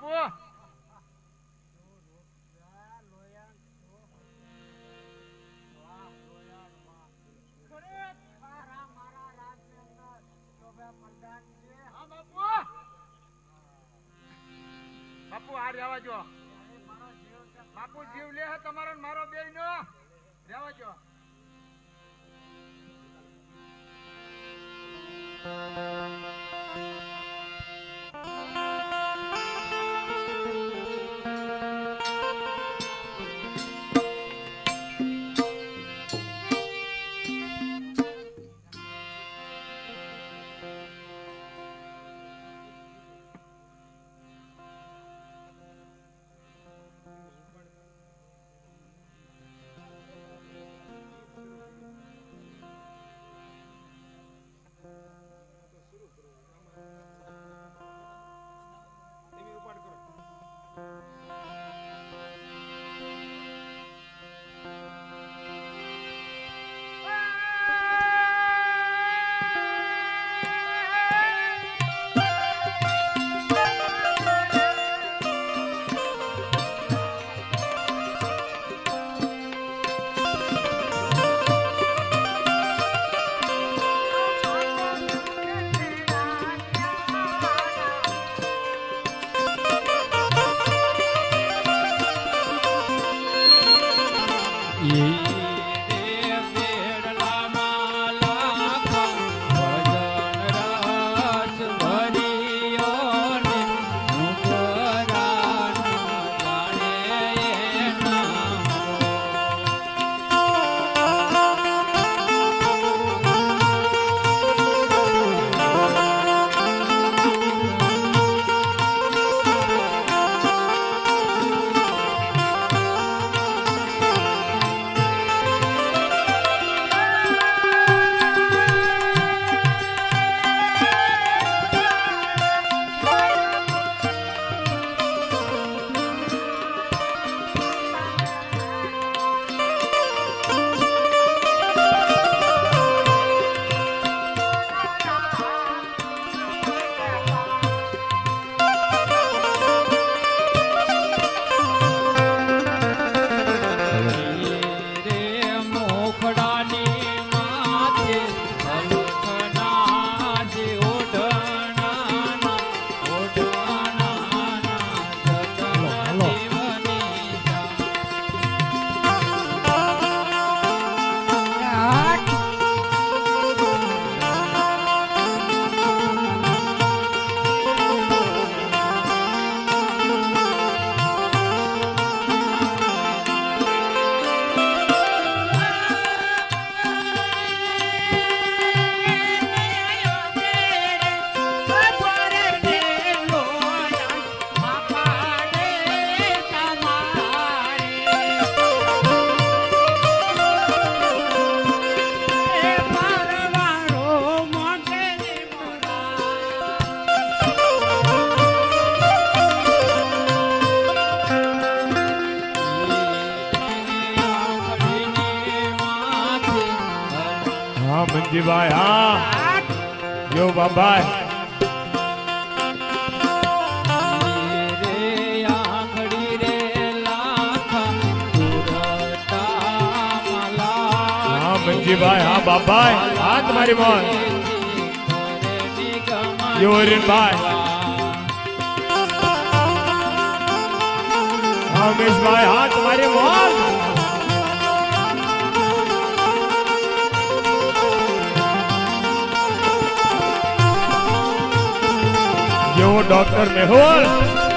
બાપુ. બાપુ. આ રહેવા જો. બાપુ જીવ લે તમારો મારો બે નો હા મંજીભાઈ, હા. જો બાબાઈ હા, મંજીભાઈ, હા બાપા હા, તમારી મોન જો હરીનભાઈ હા, ઉમેશભાઈ, હા, તમારી મોન જેવો ડોક્ટર